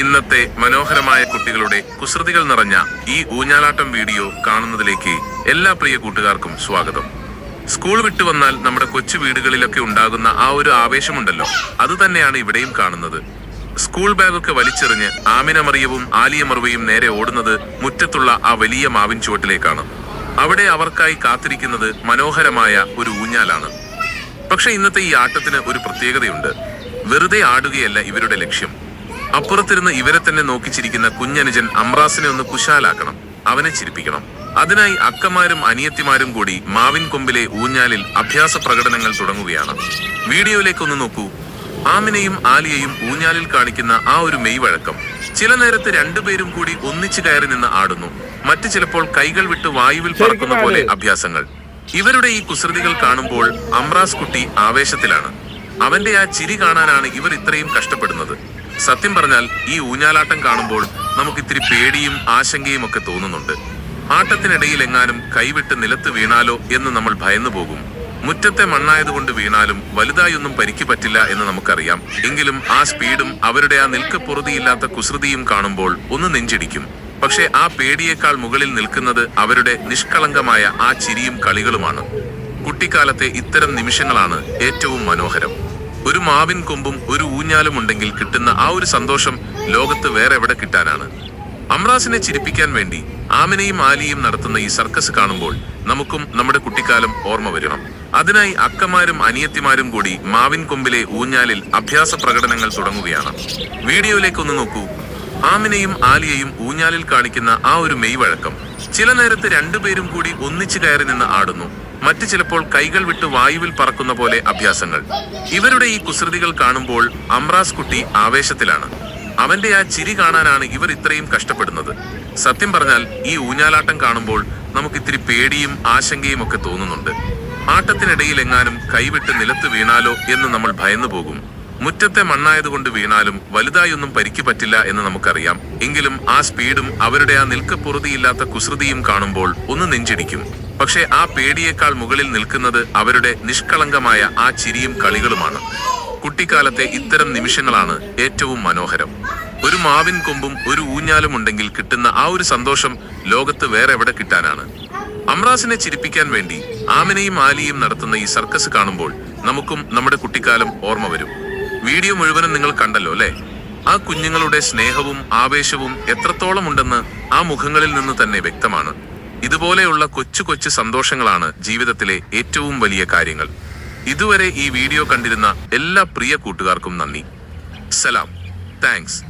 ഇന്നത്തെ മനോഹരമായ കുട്ടികളുടെ കുസൃതികൾ നിറഞ്ഞ ഈ ഊഞ്ഞാലാട്ടം വീഡിയോ കാണുന്നതിലേക്ക് എല്ലാ പ്രിയ കൂട്ടുകാർക്കും സ്വാഗതം. സ്കൂൾ വിട്ടു വന്നാൽ നമ്മുടെ കൊച്ചു വീടുകളിലൊക്കെ ഉണ്ടാകുന്ന ആ ഒരു ആവേശമുണ്ടല്ലോ. അത് തന്നെയാണ് ഇവിടെയും കാണുന്നത്. സ്കൂൾ ബാഗൊക്കെ വലിച്ചെറിഞ്ഞ് ആമിനമറിയവും ആലിയമറിവയും നേരെ ഓടുന്നത് മുറ്റത്തുള്ള ആ വലിയ മാവിൻ ചുവട്ടിലേക്കാണ്. അവിടെ അവർക്കായി കാത്തിരിക്കുന്നത് മനോഹരമായ ഒരു ഊഞ്ഞാലാണ്. പക്ഷെ ഇന്നത്തെ ഈ ആട്ടത്തിന് ഒരു പ്രത്യേകതയുണ്ട്. വെറുതെ ആടുകയല്ല ഇവരുടെ ലക്ഷ്യം. അപ്പുറത്തിരുന്ന് ഇവരെ തന്നെ നോക്കിച്ചിരിക്കുന്ന കുഞ്ഞനുജൻ അമ്രാസിനെ ഒന്ന് കുശാലാക്കണം അവനെ ചിരിപ്പിക്കണം. അതിനായി അക്കമാരും അനിയത്തിമാരും കൂടി മാവിൻ കൊമ്പിലെ ഊഞ്ഞാലിൽ അഭ്യാസ പ്രകടനങ്ങൾ തുടങ്ങുകയാണ്. വീഡിയോയിലേക്കൊന്ന് നോക്കൂ. ആമിനെയും ആലിയയും ഊഞ്ഞാലിൽ കാണിക്കുന്ന ആ ഒരു മെയ് വഴക്കം. ചില നേരത്ത് രണ്ടുപേരും കൂടി ഒന്നിച്ചു കയറി നിന്ന് ആടുന്നു. മറ്റു ചിലപ്പോൾ കൈകൾ വിട്ട് വായുവിൽ പറക്കുന്ന പോലെ അഭ്യാസങ്ങൾ. ഇവരുടെ ഈ കുസൃതികൾ കാണുമ്പോൾ അമ്രാസ് കുട്ടി ആവേശത്തിലാണ്. അവന്റെ ആ ചിരി കാണാനാണ് ഇവർ ഇത്രയും കഷ്ടപ്പെടുന്നത്. സത്യം പറഞ്ഞാൽ ഈ ഊഞ്ഞാലാട്ടം കാണുമ്പോൾ നമുക്ക് ഇത്തിരി പേടിയും ആശങ്കയും ഒക്കെ തോന്നുന്നുണ്ട്. ആട്ടത്തിനിടയിൽ എങ്ങാനും കൈവിട്ട് നിലത്ത് വീണാലോ എന്ന് നമ്മൾ ഭയന്നു പോകും. മുറ്റത്തെ മണ്ണായതുകൊണ്ട് വീണാലും വലുതായൊന്നും പരിക്ക് പറ്റില്ല എന്ന് നമുക്കറിയാം. എങ്കിലും ആ സ്പീഡും അവരുടെ ആ നിൽക്കപ്പുറതിയില്ലാത്ത കുസൃതിയും കാണുമ്പോൾ ഒന്ന് നെഞ്ചിടിക്കും. പക്ഷെ ആ പേടിയേക്കാൾ മുകളിൽ നിൽക്കുന്നത് അവരുടെ നിഷ്കളങ്കമായ ആ ചിരിയും കളികളുമാണ്. കുട്ടിക്കാലത്തെ ഇത്തരം നിമിഷങ്ങളാണ് ഏറ്റവും മനോഹരം. ഒരു മാവിൻ കൊമ്പും ഒരു ഊഞ്ഞാലും ഉണ്ടെങ്കിൽ കിട്ടുന്ന ആ ഒരു സന്തോഷം ലോകത്ത് വേറെ എവിടെ കിട്ടാനാണ്? അമ്രാസിനെ ചിരിപ്പിക്കാൻ വേണ്ടി ആമിനയും ആലിയും നടത്തുന്ന ഈ സർക്കസ് കാണുമ്പോൾ നമുക്കും നമ്മുടെ കുട്ടിക്കാലം ഓർമ്മ വരണം. അതിനായി അക്കമാരും അനിയത്തിമാരും കൂടി മാവിൻ കൊമ്പിലെ ഊഞ്ഞാലിൽ അഭ്യാസ പ്രകടനങ്ങൾ തുടങ്ങുകയാണ്. വീഡിയോയിലേക്ക് ഒന്ന് നോക്കൂ. ആമിനയും ആലിയയും ഊഞ്ഞാലിൽ കാണിക്കുന്ന ആ ഒരു മെയ് വഴക്കം ചില നേരത്ത് രണ്ടുപേരും കൂടി ഒന്നിച്ചു കയറി നിന്ന് ആടുന്നു. മറ്റു ചിലപ്പോൾ കൈകൾ വിട്ട് വായുവിൽ പറക്കുന്ന പോലെ അഭ്യാസങ്ങൾ. ഇവരുടെ ഈ കുസൃതികൾ കാണുമ്പോൾ അമ്രാസ് കുട്ടി ആവേശത്തിലാണ്. അവന്റെ ആ ചിരി കാണാനാണ് ഇവർ ഇത്രയും കഷ്ടപ്പെടുന്നത്. സത്യം പറഞ്ഞാൽ ഈ ഊഞ്ഞാലാട്ടം കാണുമ്പോൾ നമുക്ക് ഇത്തിരി പേടിയും ആശങ്കയും ഒക്കെ തോന്നുന്നുണ്ട്. ആട്ടത്തിനിടയിൽ എങ്ങാനും കൈവിട്ട് നിലത്ത് വീണാലോ എന്ന് നമ്മൾ ഭയന്നു പോകും മുറ്റത്തെ മണ്ണായതുകൊണ്ട് വീണാലും വലുതായൊന്നും പരിക്ക് പറ്റില്ല എന്ന് നമുക്കറിയാം. എങ്കിലും ആ സ്പീഡും അവരുടെ ആ നിൽക്കപ്പുറതിയില്ലാത്ത കുസൃതിയും കാണുമ്പോൾ ഒന്ന് നെഞ്ചിടിക്കും. പക്ഷേ ആ പേടിയേക്കാൾ മുകളിൽ നിൽക്കുന്നത് അവരുടെ നിഷ്കളങ്കമായ ആ ചിരിയും കളികളുമാണ്. കുട്ടിക്കാലത്തെ ഇത്തരം നിമിഷങ്ങളാണ് ഏറ്റവും മനോഹരം. ഒരു മാവിൻ കൊമ്പും ഒരു ഊഞ്ഞാലും ഉണ്ടെങ്കിൽ കിട്ടുന്ന ആ ഒരു സന്തോഷം ലോകത്ത് വേറെ എവിടെ കിട്ടാനാണ്. അമ്രാസിനെ ചിരിപ്പിക്കാൻ വേണ്ടി ആമിനെയും ആലിയും നടത്തുന്ന ഈ സർക്കസ് കാണുമ്പോൾ നമുക്കും നമ്മുടെ കുട്ടിക്കാലം ഓർമ്മ വരും. വീഡിയോ മുഴുവനും നിങ്ങൾ കണ്ടല്ലോ അല്ലേ? ആ കുഞ്ഞുങ്ങളുടെ സ്നേഹവും ആവേശവും എത്രത്തോളം ഉണ്ടെന്ന് ആ മുഖങ്ങളിൽ നിന്ന് തന്നെ വ്യക്തമാണ്. ഇതുപോലെയുള്ള കൊച്ചു കൊച്ചു സന്തോഷങ്ങളാണ് ജീവിതത്തിലെ ഏറ്റവും വലിയ കാര്യങ്ങൾ. ഇതുവരെ ഈ വീഡിയോ കണ്ടിരുന്ന എല്ലാ പ്രിയ കൂട്ടുകാർക്കും നന്ദി. സലാം. താങ്ക്സ്.